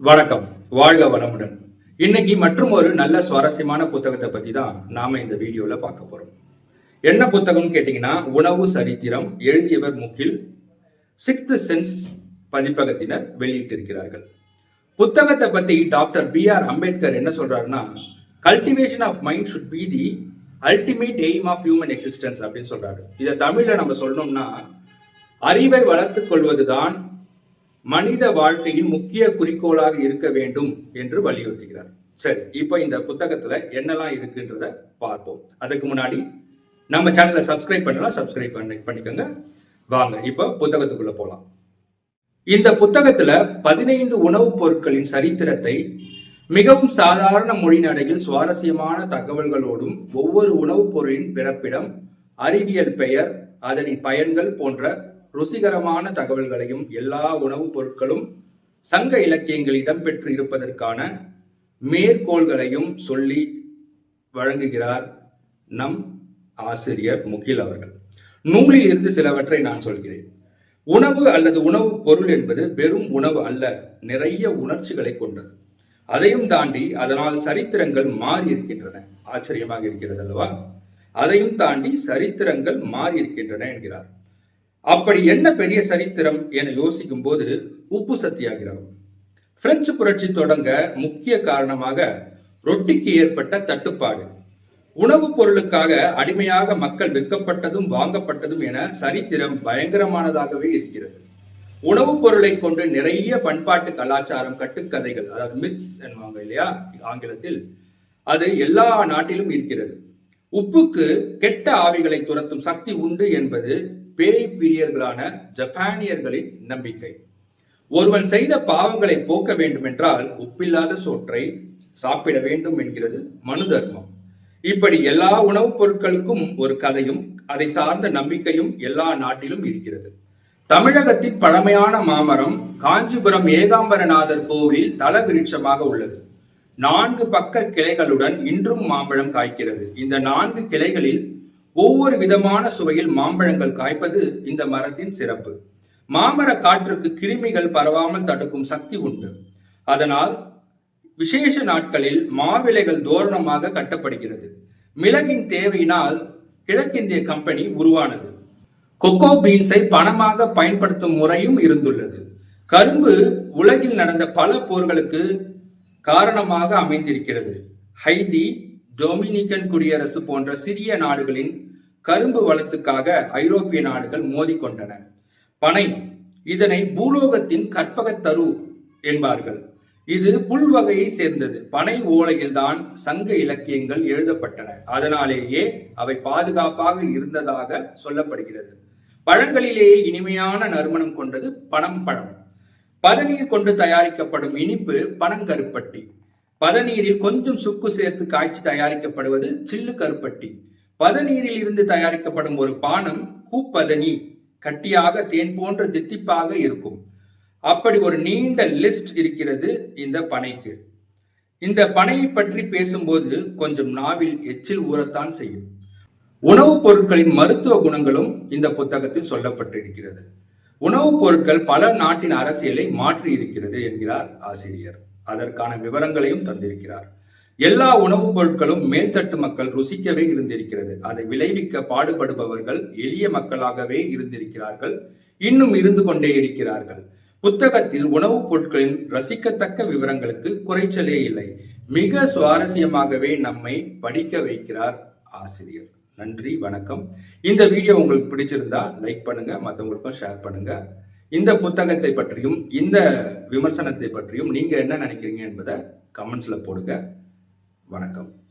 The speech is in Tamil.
வணக்கம். வாழ்க வளமுடன். இன்னைக்கு மற்றும் ஒரு நல்ல சுவாரஸ்யமான புத்தகத்தை பத்தி தான் நாம இந்த வீடியோல பார்க்க போறோம். என்ன புத்தகம்னு கேட்டீங்கன்னா உணவு சரித்திரம் எழுதியவர் முகில் சிக்ஸ்த் சென்ஸ் பதிப்பகத்தினர் வெளியிட்டிருக்கிறார்கள். புத்தகத்தை பத்தி டாக்டர் பி ஆர் அம்பேத்கர் என்ன சொல்றாருன்னா cultivation of mind should be the ultimate aim of human existence அப்படின்னு சொல்றாரு. இதை தமிழ்ல நம்ம சொல்லணும்னா அறிவை வளர்த்துக் கொள்வதுதான் மனித வாழ்க்கையின் முக்கிய குறிக்கோளாக இருக்க வேண்டும் என்று வலியுறுத்துகிறார். சரி இப்போ இந்த புத்தகத்துல என்னெல்லாம் இருக்குன்றத பார்ப்போம். அதுக்கு முன்னாடி நம்ம சேனலை சப்ஸ்கிரைப் பண்ணலாம் சப்ஸ்கிரைப் பண்ணி பண்ணிக்கோங்க. வாங்க இப்போ புத்தகத்துக்குள்ள போகலாம் இந்த புத்தகத்துல பதினைந்து உணவுப் பொருட்களின் சரித்திரத்தை மிகவும் சாதாரண மொழி நடையில் சுவாரஸ்யமான தகவல்களோடும் ஒவ்வொரு உணவுப் பொருளின் பிறப்பிடம் அறிவியல் பெயர் அதனின் பயன்கள் போன்ற ருசிகரமான தகவல்களையும் எல்லா உணவுப் பொருட்களும் சங்க இலக்கியங்களில் இடம்பெற்று இருப்பதற்கான மேற்கோள்களையும் சொல்லி வழங்குகிறார் நம் ஆசிரியர் முகில் அவர்கள். நூலில் இருந்து சிலவற்றை நான் சொல்கிறேன். உணவு அல்லது உணவுப் பொருள் என்பது வெறும் உணவு அல்ல நிறைய உணர்ச்சிகளை கொண்டது. அதையும் தாண்டி அதனால் சரித்திரங்கள் மாறி இருக்கின்றன. ஆச்சரியமாக இருக்கிறது அல்லவா? அதையும் தாண்டி சரித்திரங்கள் மாறி இருக்கின்றன என்கிறார். அப்படி என்ன பெரிய சரித்திரம் என யோசிக்கும் போது உப்பு சத்தியாகிரகம் பிரெஞ்சு புரட்சி தொடங்க முக்கிய காரணமாக ரொட்டிக்கு ஏற்பட்ட தட்டுப்பாடு. உணவுப் பொருளுக்காக அடிமையாக மக்கள் விற்கப்பட்டதும் வாங்கப்பட்டதும் என சரித்திரம் பயங்கரமானதாகவே இருக்கிறது. உணவுப் பொருளை கொண்டு நிறைய பண்பாட்டு கலாச்சாரம் கட்டுக்கதைகள் அதாவது மித்ஸ் என்பாங்க இல்லையா ஆங்கிலத்தில் அது எல்லா நாட்டிலும் இருக்கிறது. உப்புக்கு கெட்ட ஆவிகளை துரத்தும் சக்தி உண்டு என்பது பேய் பிரியர்களான ஜப்பானியர்களின் நம்பிக்கை. ஒருவன் செய்த பாவங்களை போக்க வேண்டுமென்றால் உப்பில்லாத சோற்றை சாப்பிட வேண்டும் என்கிறது மனு தர்மம். இப்படி எல்லா உணவுப் பொருட்களுக்கும் ஒரு கதையும் அதை சார்ந்த நம்பிக்கையும் எல்லா நாட்டிலும் இருக்கிறது. தமிழகத்தின் பழமையான மாமரம் காஞ்சிபுரம் ஏகாம்பரநாதர் கோவிலில் தல விருட்சமாக உள்ளது. நான்கு பக்க கிளைகளுடன் இன்றும் மாம்பழம் காய்க்கிறது. இந்த நான்கு கிளைகளில் ஒவ்வொரு விதமான சுவையில் மாம்பழங்கள் காய்ப்பது இந்த மரத்தின் சிறப்பு. மாமர காற்றுக்கு கிருமிகள் பரவாமல் தடுக்கும் சக்தி உண்டு. அதனால் விசேஷ நாட்களில் மாவிலைகள் தோரணமாக கட்டப்படுகிறது. மிளகின் தேவையினால் கிழக்கிந்திய கம்பெனி உருவானது. கொக்கோ பீன்ஸை பணமாக பயன்படுத்தும் முறையும் இருந்துள்ளது. கரும்பு உலகில் நடந்த பல போர்களுக்கு காரணமாக அமைந்திருக்கிறது. ஹைதி டொமினிக்கன் குடியரசு போன்ற சிறிய நாடுகளின் கரும்பு வளத்துக்காக ஐரோப்பிய நாடுகள் மோதிக்கொண்டன. பனை இதனை பூலோகத்தின் கற்பகத்தரு என்பார்கள். இது புல் வகையை சேர்ந்தது. பனை ஓலையில்தான் சங்க இலக்கியங்கள் எழுதப்பட்டன. அதனாலேயே அவை பாதுகாப்பாக இருந்ததாக சொல்லப்படுகிறது. பழங்களிலேயே இனிமையான நறுமணம் கொண்டது பனம் பழம். பதநீர் கொண்டு தயாரிக்கப்படும் இனிப்பு பனங்கருப்பட்டி. பதநீரில் கொஞ்சம் சுக்கு சேர்த்து காய்ச்சி தயாரிக்கப்படுவது சில்லு கருப்பட்டி. பதநீரில் இருந்து தயாரிக்கப்படும் ஒரு பானம் கூப்பதனி கட்டியாக தேன் போன்ற தித்திப்பாக இருக்கும். அப்படி ஒரு நீண்ட லிஸ்ட் இருக்கிறது இந்த பனைக்கு. இந்த பனையை பற்றி பேசும்போது கொஞ்சம் நாவில் எச்சில் ஊறத்தான் செய்யும். உணவுப் பொருட்களின் மருத்துவ குணங்களும் இந்த புத்தகத்தில் சொல்லப்பட்டிருக்கிறது. உணவுப் பொருட்கள் பல நாட்டின் அரசியலை மாற்றி இருக்கிறது என்கிறார் ஆசிரியர். அதற்கான விவரங்களையும் தந்திருக்கிறார். எல்லா உணவுப் பொருட்களும் மேல்தட்டு மக்கள் ருசிக்கவே இருந்திருக்கிறது. அதை விளைவிக்க பாடுபடுபவர்கள் எளிய மக்களாகவே இருந்திருக்கிறார்கள். இன்னும் இருந்து கொண்டே இருக்கிறார்கள். புத்தகத்தில் உணவுப் பொருட்களின் ரசிக்கத்தக்க விவரங்களுக்கு குறைச்சலே இல்லை. மிக சுவாரஸ்யமாகவே நம்மை படிக்க வைக்கிறார் ஆசிரியர். நன்றி வணக்கம். இந்த வீடியோ உங்களுக்கு பிடிச்சிருந்தா லைக் பண்ணுங்க மற்றவங்களுக்கும் ஷேர் பண்ணுங்க. இந்த புத்தகத்தை பற்றியும் இந்த விமர்சனத்தை பற்றியும் நீங்க என்ன நினைக்கிறீங்க என்பதை கமெண்ட்ஸ்ல போடுங்க. வணக்கம்.